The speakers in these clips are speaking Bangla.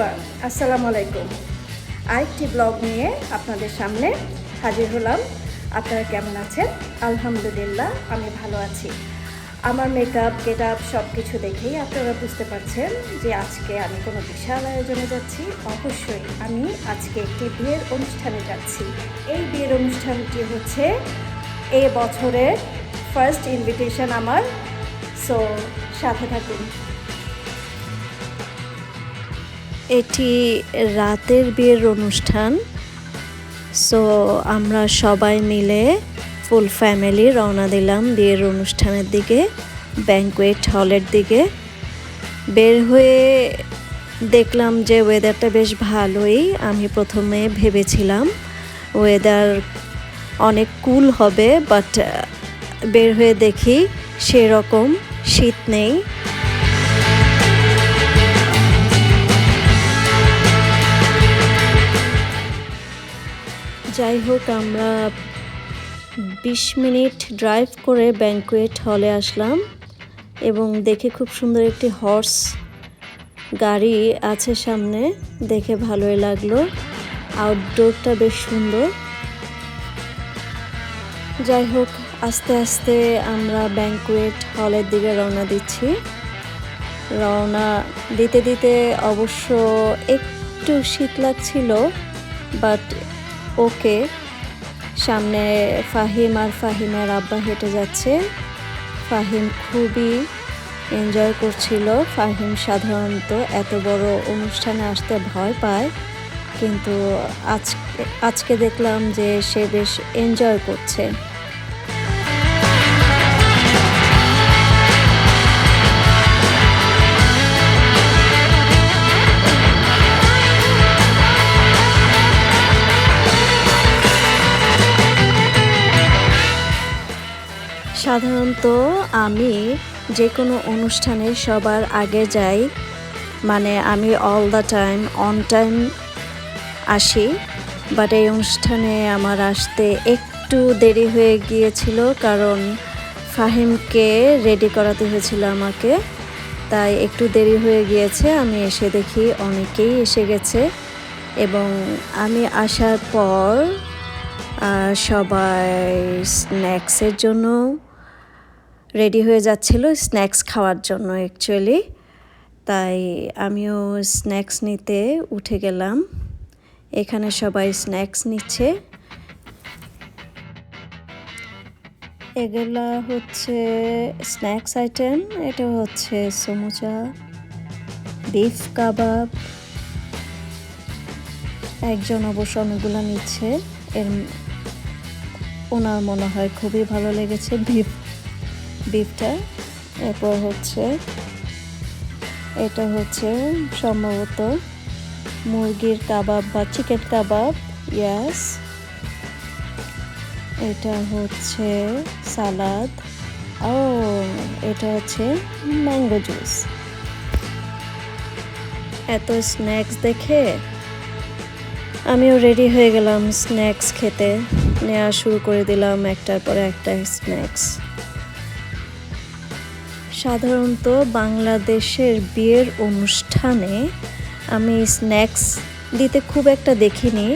এভরিওয়ান আসসালামু আলাইকুম। আরেকটি ব্লগ নিয়ে আপনাদের সামনে হাজির হলাম। আপনারা কেমন আছেন? আলহামদুলিল্লাহ, আমি ভালো আছি। আমার মেকআপ গেট আপ সব কিছু দেখেই আপনারা বুঝতে পারছেন যে আজকে আমি কোনো বিশাল আয়োজনে যাচ্ছি। অবশ্যই আমি আজকে একটি বিয়ের অনুষ্ঠানে যাচ্ছি। এই বিয়ের অনুষ্ঠানটি হচ্ছে এ বছরের ফার্স্ট ইনভিটেশন আমার। সো সাথে থাকুন। এটি রাতের বিয়ের অনুষ্ঠান। সো আমরা সবাই মিলে ফুল ফ্যামিলি রওনা দিলাম বিয়ের অনুষ্ঠানের দিকে ব্যাঙ্কুয়েট হলের দিকে। বের হয়ে দেখলাম যে ওয়েদারটা বেশ ভালোই, আমি প্রথমে ভেবেছিলাম ওয়েদার অনেক কুল হবে বাট বের হয়ে দেখি সেরকম শীত নেই। যাই হোক, আমরা বিশ মিনিট ড্রাইভ করে ব্যাঙ্কুয়েট হলে আসলাম এবং দেখে খুব সুন্দর একটি হর্স গাড়ি আছে সামনে, দেখে ভালোই লাগল। আউটডোরটা বেশ সুন্দর। যাই হোক, আস্তে আস্তে আমরা ব্যাঙ্কুয়েট হলের দিকে রওনা দিচ্ছি। রওনা দিতে দিতে অবশ্য একটু শীত লাগছিল বাট ওকে, সামনে ফাহিম আর ফাহিমের আব্বা হেঁটে যাচ্ছে। ফাহিম খুবই এনজয় করছিল। ফাহিম সাধারণত এত বড় অনুষ্ঠানে আসতে ভয় পায়, কিন্তু আজকে আজকে দেখলাম যে সে বেশ এনজয় করছে। সাধারণত আমি যে কোনো অনুষ্ঠানে সবার আগে যাই। মানে আমি all the time on time আসি। বাট এই অনুষ্ঠানে আমার আসতে একটু দেরি হয়ে গিয়েছিল কারণ ফাহিমকে রেডি করাতে হয়েছিল আমাকে। তাই একটু দেরি হয়ে গিয়েছে, আমি এসে দেখি অনেকেই এসে গেছে। এবং আমি আসার পর সবাই স্ন্যাক্সের জন্য রেডি হয়ে যাচ্ছিল স্ন্যাক্স খাওয়ার জন্য অ্যাকচুয়ালি তাই আমিও স্ন্যাক্স নিতে উঠে গেলাম। এখানে সবাই স্ন্যাক্স নিচ্ছে। এগুলা হচ্ছে স্ন্যাক্স আইটেম এটা হচ্ছে সমুচা বিফ কাবাব একজন অবশ্য অনেকগুলো নিচ্ছে। এর, ওনার মনে হয় খুবই ভালো লেগেছে বিফ বিফটা এরপর হচ্ছে, এটা হচ্ছে সম্ভবত মুরগির কাবাব বা চিকেন কাবাব ইয়াস এটা হচ্ছে সালাদ। ও, এটা হচ্ছে ম্যাঙ্গো জুস। এত স্ন্যাক্স দেখে আমিও রেডি হয়ে গেলাম স্ন্যাক্স খেতে। নেওয়া শুরু করে দিলাম একটার পরে একটা স্ন্যাক্স। সাধারণত বাংলাদেশের বিয়ের অনুষ্ঠানে আমি স্ন্যাক্স দিতে খুব একটা দেখিনি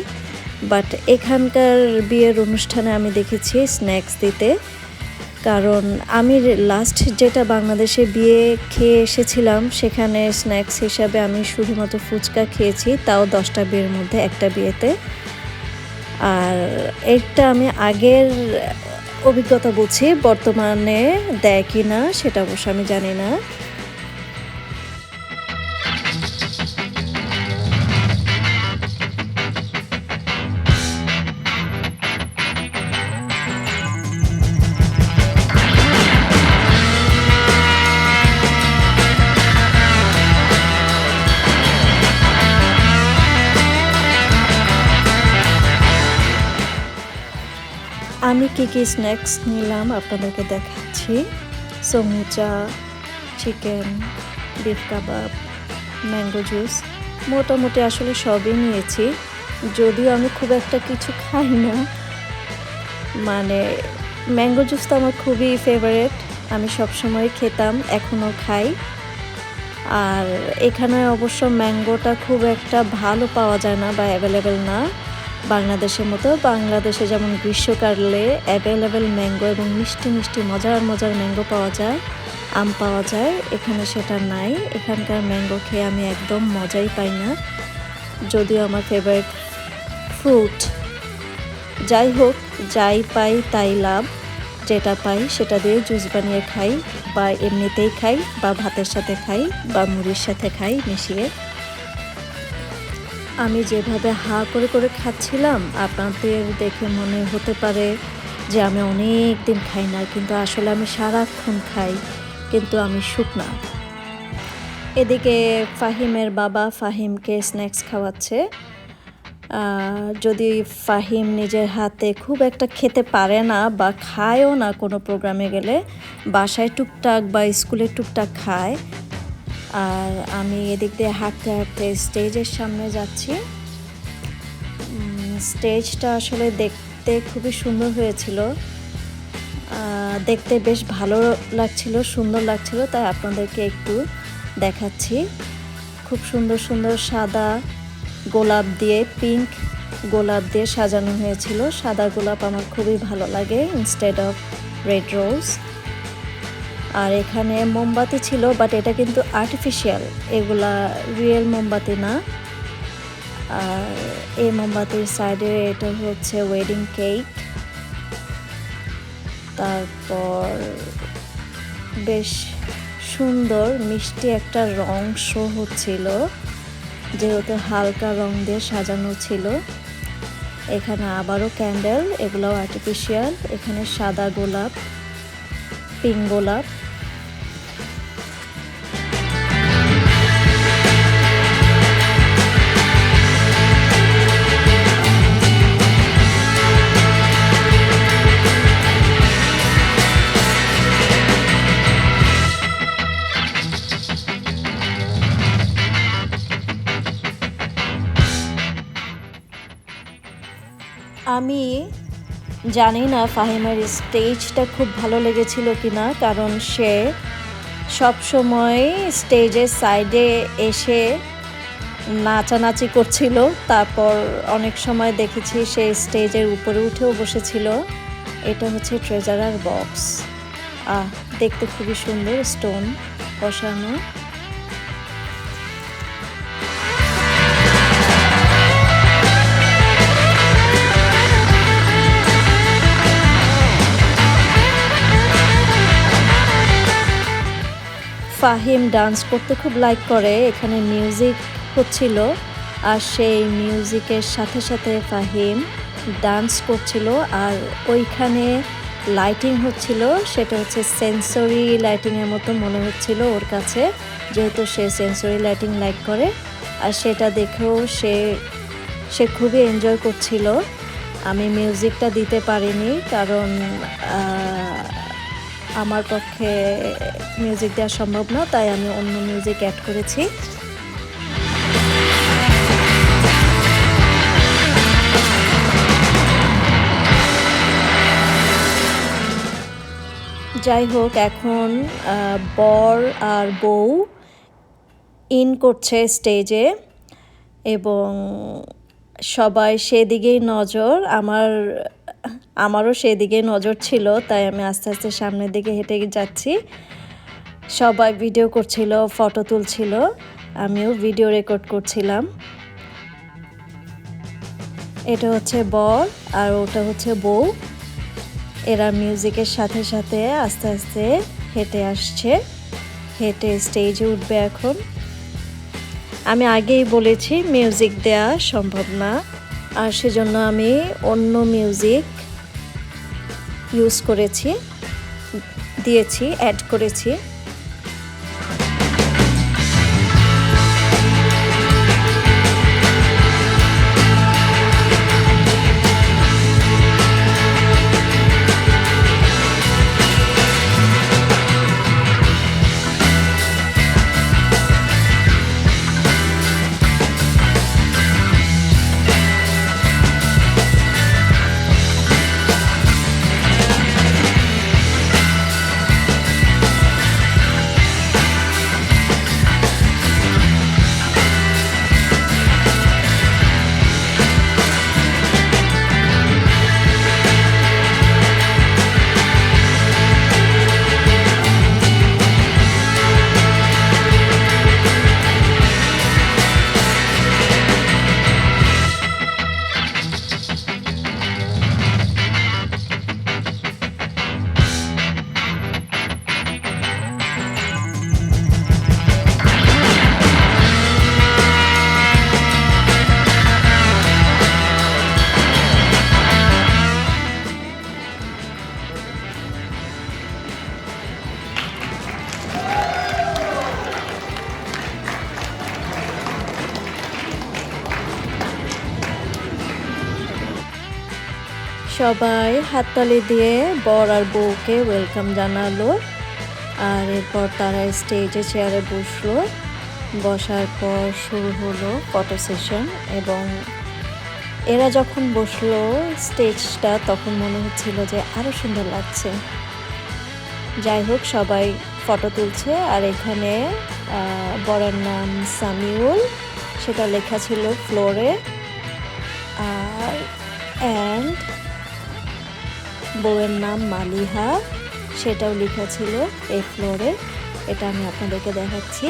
বাট এখানকার বিয়ের অনুষ্ঠানে আমি দেখেছি স্ন্যাক্স দিতে। কারণ আমি লাস্ট যেটা বাংলাদেশে বিয়ে খেয়ে এসেছিলাম, সেখানে স্ন্যাক্স হিসাবে আমি শুধুমাত্র ফুচকা খেয়েছি, তাও দশটা বিয়ের মধ্যে একটা বিয়েতে। আর এটা আমি আগের অভিজ্ঞতা বুঝি বর্তমানে দেয় কি না সেটা অবশ্য আমি জানি না। কী স্ন্যাক্স নিলাম? আপনাদেরকে দেখাচ্ছি। Samosa chicken beef kebab mango juice মোটামুটি আসলে সবই নিয়েছি। যদিও আমি খুব একটা কিছু খাই না। মানে ম্যাঙ্গো জুস তো আমার খুবই ফেভারেট আমি সবসময় খেতাম, এখনও খাই। আর এখানে অবশ্য ম্যাঙ্গোটা খুব একটা ভালো পাওয়া যায় না বা অ্যাভেলেবেল না। বাংলাদেশের মতো বাংলাদেশে যেমন গ্রীষ্মকালে অ্যাভেলেবেল ম্যাঙ্গো এবং মিষ্টি মিষ্টি মজার মজার ম্যাঙ্গো পাওয়া যায়, আম পাওয়া যায়, এখানে সেটা নাই। এখানকার ম্যাঙ্গো খেয়ে আমি একদম মজাই পাই না। যদিও আমার ফেভারিট ফ্রুট যাই হোক, যাই পাই তাই লাভ। যেটা পাই সেটা দিয়ে জুস বানিয়ে খাই বা এমনিতেই খাই বা ভাতের সাথে খাই বা মুড়ির সাথে খাই মিশিয়ে। আমি যেভাবে হা করে করে খাচ্ছিলাম, আপনাদের দেখে মনে হতে পারে যে আমি অনেক দিন খাই না কিন্তু আসলে আমি সারাক্ষণ খাই, কিন্তু আমি শুকনা এদিকে ফাহিমের বাবা ফাহিমকে স্ন্যাক্স খাওয়াচ্ছে। যদি ফাহিম নিজের হাতে খুব একটা খেতে পারে না বা খায়ও না কোনো প্রোগ্রামে গেলে, বাসায় টুকটাক বা স্কুলে টুকটাক খায় আর আমি এদিক দিয়ে হাঁটতে হাঁটতে স্টেজের সামনে যাচ্ছি। স্টেজটা আসলে দেখতে খুবই সুন্দর হয়েছিল। দেখতে বেশ ভালো লাগছিল, সুন্দর লাগছিল, তাই আপনাদেরকে একটু দেখাচ্ছি। খুব সুন্দর সুন্দর সাদা গোলাপ দিয়ে, পিঙ্ক গোলাপ দিয়ে সাজানো হয়েছিল। সাদা গোলাপ আমার খুবই ভালো লাগে ইনস্টেড অফ রেড রোজ আর এখানে মোমবাতি ছিল বাট এটা কিন্তু আর্টিফিশিয়াল এগুলা রিয়েল মোমবাতি না। আর এই মোমবাতির সাইডে এটা হচ্ছে ওয়েডিং কেক তারপর বেশ সুন্দর, মিষ্টি একটা রং শো হচ্ছিল। যেহেতু হালকা রং দিয়ে সাজানো ছিল। এখানে আবারও ক্যান্ডেল এগুলোও আর্টিফিশিয়াল এখানে সাদা গোলাপ পিঙ্ক গোলাপ। জানি না, ফাহিমের স্টেজটা খুব ভালো লেগেছিল কিনা, কারণ সে সব সময় স্টেজের সাইডে এসে নাচানাচি করছিল। তারপর অনেক সময় দেখেছি সে স্টেজের উপরে উঠেও বসেছিল। এটা হচ্ছে ট্রেজারার বক্স আহ, দেখতে খুবই সুন্দর স্টোন বসানো। ফাহিম ডান্স করতে খুব লাইক করে, এখানে মিউজিক হচ্ছিল। আর সেই মিউজিকের সাথে সাথে ফাহিম ডান্স করছিল। আর ওইখানে লাইটিং হচ্ছিল, সেটা হচ্ছে সেন্সরি লাইটিংয়ের মতো মনে হচ্ছিল ওর কাছে, যেহেতু সে সেন্সরি লাইটিং লাইক করে। আর সেটা দেখেও সে সে খুবই এনজয় করছিল। আমি মিউজিকটা দিতে পারিনি, কারণ আমার পক্ষে মিউজিক দেওয়া সম্ভব না, তাই আমি অন্য মিউজিক অ্যাড করেছি। যাই হোক, এখন বর আর বউ ইন করছে স্টেজে এবং সবাই সেদিকেই নজর। আমার আমারও সেদিকে নজর ছিল, তাই আমি আস্তে আস্তে সামনের দিকে হেঁটে যাচ্ছি। সবাই ভিডিও করছিল ফটো তুলছিল, আমিও ভিডিও রেকর্ড করছিলাম। এটা হচ্ছে বর আর ওটা হচ্ছে বউ। এরা মিউজিকের সাথে সাথে আস্তে আস্তে হেঁটে আসছে, হেঁটে স্টেজে উঠবে এখন। আমি আগেই বলেছি মিউজিক দেওয়া সম্ভব না। আর সেজন্য আমি অন্য মিউজিক ইউজ করেছি দিয়েছি অ্যাড করেছি। সবাই হাততালি দিয়ে বর আর বউকে ওয়েলকাম জানালো। আর এরপর তারা স্টেজে চেয়ারে বসল। বসার পর শুরু হলো ফটো সেশন এবং এরা যখন বসল স্টেজটা তখন মনে হচ্ছিল যে আরও সুন্দর লাগছে। যাই হোক, সবাই ফটো তুলছে। আর এখানে বরের নাম সামিউল। সেটা লেখা ছিল ফ্লোরে বউয়ের নাম মালিহা। সেটাও লেখা ছিল এই ফ্লোরে। এটা আমি আপনাদেরকে দেখাচ্ছি।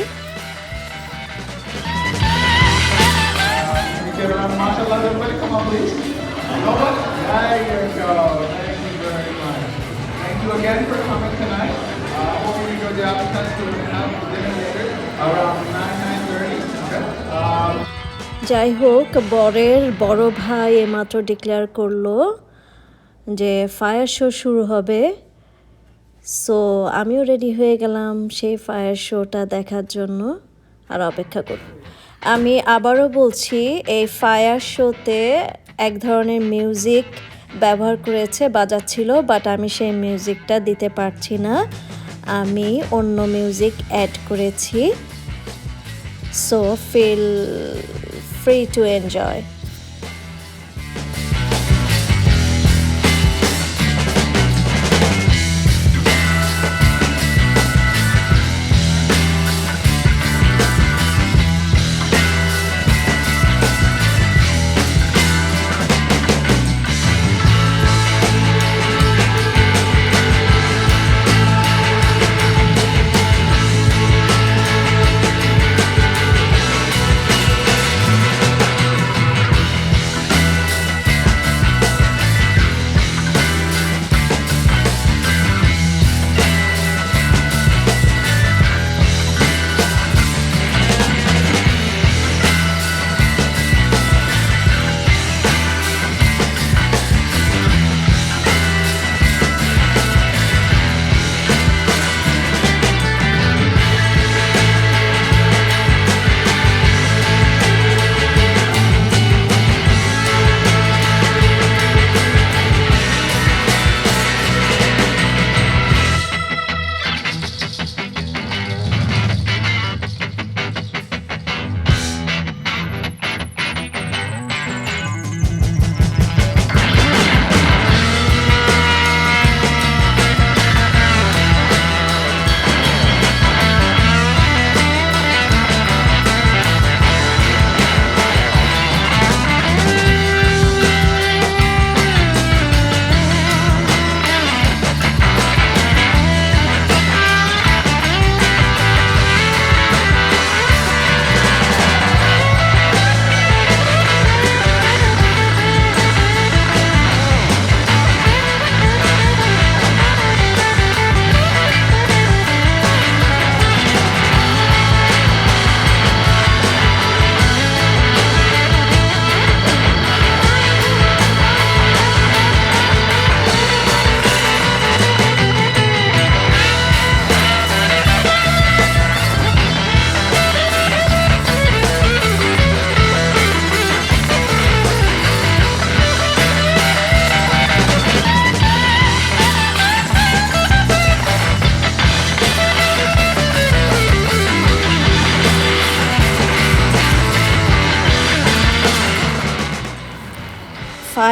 যাই হোক, বরের বড় ভাই এমাত্র ডিক্লেয়ার করল। যে ফায়ার শো শুরু হবে। সো আমিও রেডি হয়ে গেলাম সেই ফায়ার শোটা দেখার জন্য আর অপেক্ষা করব। আমি আবারও বলছি, এই ফায়ার শোতে এক ধরনের মিউজিক ব্যবহার করেছে, বাজাচ্ছিল বাট আমি সেই মিউজিকটা দিতে পারছি না। আমি অন্য মিউজিক অ্যাড করেছি। So feel free to enjoy.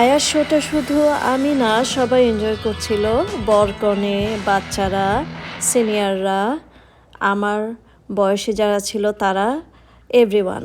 Fire শোটা শুধু আমি না, সবাই এনজয় করছিল। বরকনে বাচ্চারা সিনিয়ররা আমার বয়সে যারা ছিল তারা এভরিওয়ান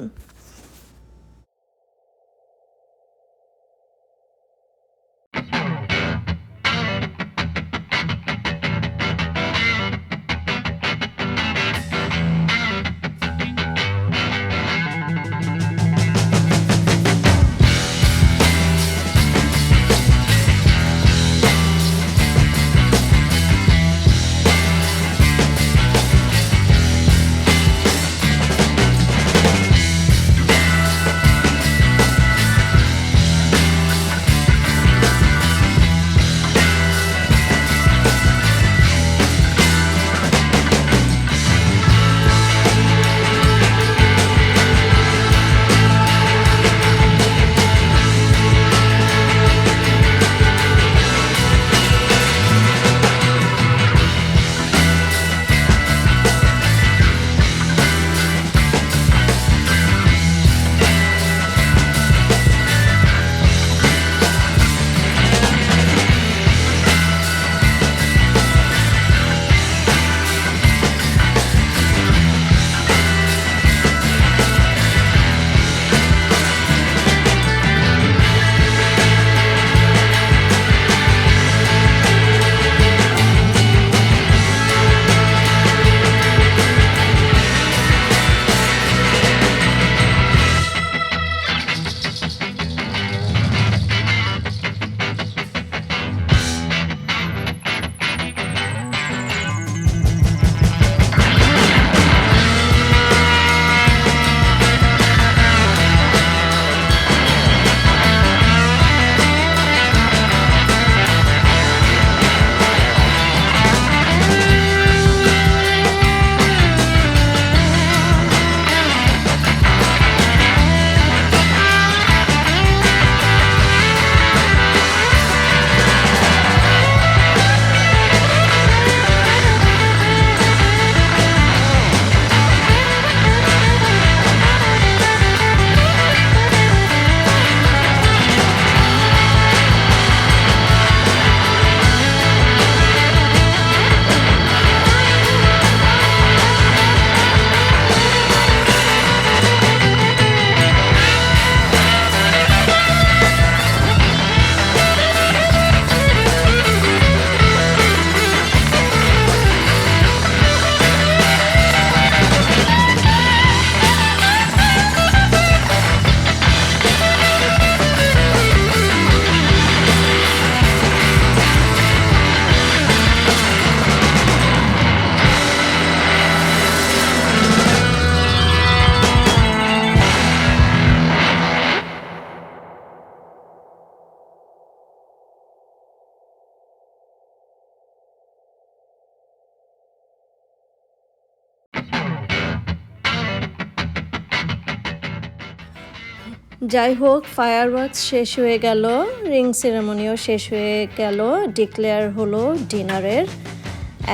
যাই হোক ফায়ার শেষ হয়ে গেল রিং সেরেমনিও শেষ হয়ে গেল ডিক্লেয়ার হলো ডিনারের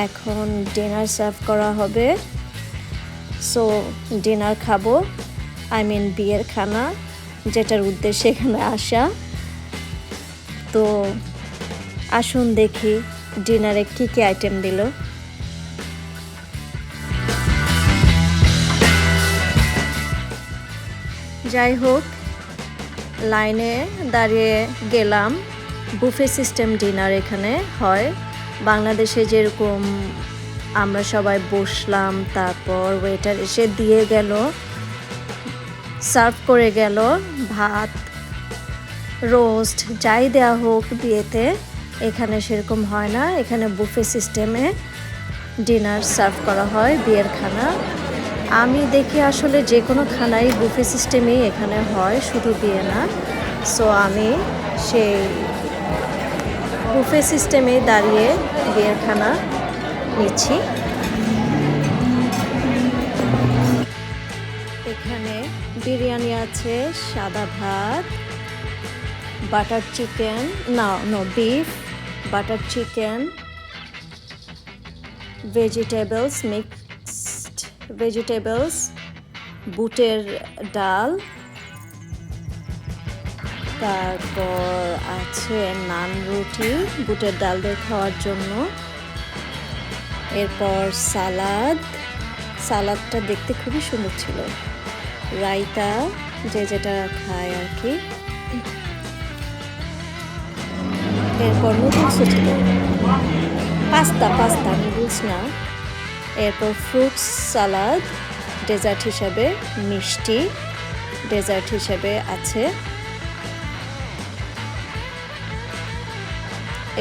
এখন ডিনার সার্ভ করা হবে। সো ডিনার খাব আই মিন বিয়ের খানা, যেটার উদ্দেশ্যে এখানে আসা। তো, আসুন দেখি ডিনারে কী কী আইটেম দিল। যাই হোক লাইনে দাঁড়িয়ে গেলাম। বুফে সিস্টেম ডিনার এখানে হয়। বাংলাদেশে যেরকম আমরা সবাই বসলাম, তারপর ওয়েটার এসে দিয়ে গেল সার্ভ করে গেল, ভাত রোস্ট যাই দেওয়া হোক বিয়েতে, এখানে সেরকম হয় না। এখানে বুফে সিস্টেমে ডিনার সার্ভ করা হয়, বিয়ের খানা। আমি দেখি আসলে যে কোনো খানাই বুফে সিস্টেমেই এখানে হয়, শুধু বিয়ে না। সো আমি সেই বুফে সিস্টেমে দাঁড়িয়ে বিয়ের খানা নিচ্ছি। এখানে বিরিয়ানি আছে, সাদা ভাত, বাটার চিকেন, না no beef butter chicken vegetables mixed vegetables বুটের ডাল, তারপর আছে নান রুটি, বুটের ডাল দিয়ে খাওয়ার জন্য। এরপর সালাদ। সালাদটা দেখতে খুবই সুন্দর ছিল। রায়তা, যে যেটা খায় আর কি। এরপর নুডলসও ছিল। পাস্তা পাস্তা, নুডলস না। এরপর ফ্রুটস সালাদ ডেজার্ট হিসাবে মিষ্টি ডেজার্ট হিসাবে আছে।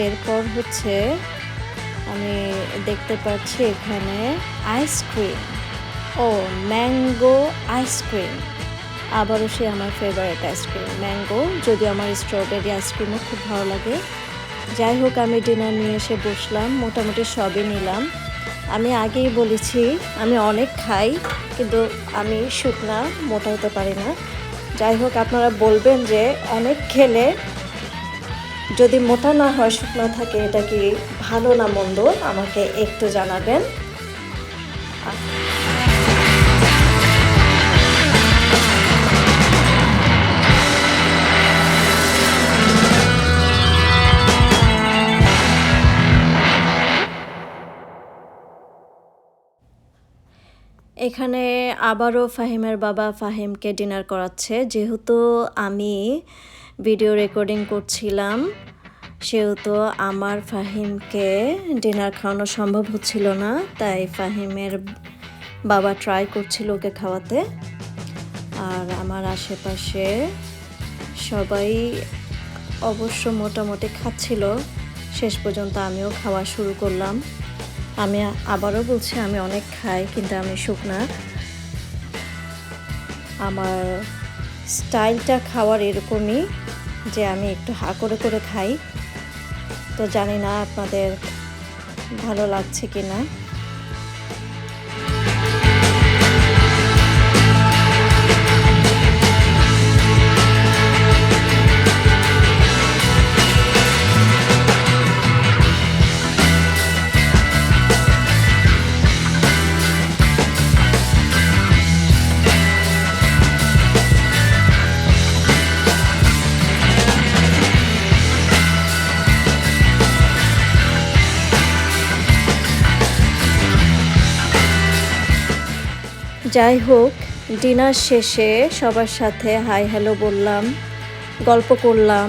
এরপর হচ্ছে আমি দেখতে পাচ্ছি এখানে আইসক্রিম ও ম্যাঙ্গো আইসক্রিম আবারও সে আমার ফেভারিট আইসক্রিম ম্যাঙ্গো যদি আমার স্ট্রবেরি আইসক্রিমও খুব ভালো লাগে। যাই হোক, আমি ডিনার নিয়ে এসে বসলাম, মোটামুটি সবই নিলাম। আমি আগেই বলেছি, আমি অনেক খাই, কিন্তু আমি শুকনা, মোটা হতে পারি না। যাই হোক, আপনারা বলবেন যে অনেক খেলে যদি মোটা না হয়, শুকনো থাকে, এটা কি ভালো না মন্দ? আমাকে একটু জানাবেন। এখানে আবারও ফাহিমের বাবা ফাহিমকে ডিনার করাচ্ছে। যেহেতু আমি ভিডিও রেকর্ডিং করছিলাম, সেহেতু আমার ফাহিমকে ডিনার খাওয়ানো সম্ভব হচ্ছিল না, তাই ফাহিমের বাবা ট্রাই করছিল ওকে খাওয়াতে। আর আমার আশেপাশে সবাই অবশ্য মোটামুটি খাচ্ছিল। শেষ পর্যন্ত আমিও খাওয়া শুরু করলাম। আমি আবারও বলছি, আমি অনেক খাই, কিন্তু আমি শুকনা। আমার স্টাইলটা খাওয়ার এরকমই যে আমি একটু হা করে করে খাই। তো জানি না আপনাদের ভালো লাগছে কি না যাই হোক, ডিনার শেষে সবার সাথে হাই হ্যালো বললাম, গল্প করলাম,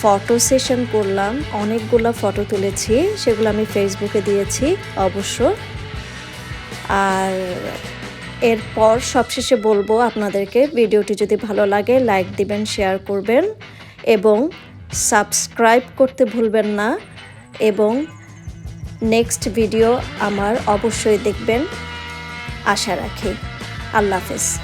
ফটো সেশন করলাম, অনেকগুলো ফটো তুলেছি, সেগুলো আমি ফেসবুকে দিয়েছি অবশ্য। আর এরপর সবশেষে বলব আপনাদেরকে, ভিডিওটি যদি ভালো লাগে, লাইক দিবেন, শেয়ার করবেন এবং সাবস্ক্রাইব করতে ভুলবেন না এবং নেক্সট ভিডিও আমার অবশ্যই দেখবেন। আশা রাখি। আল্লাহ হাফেজ।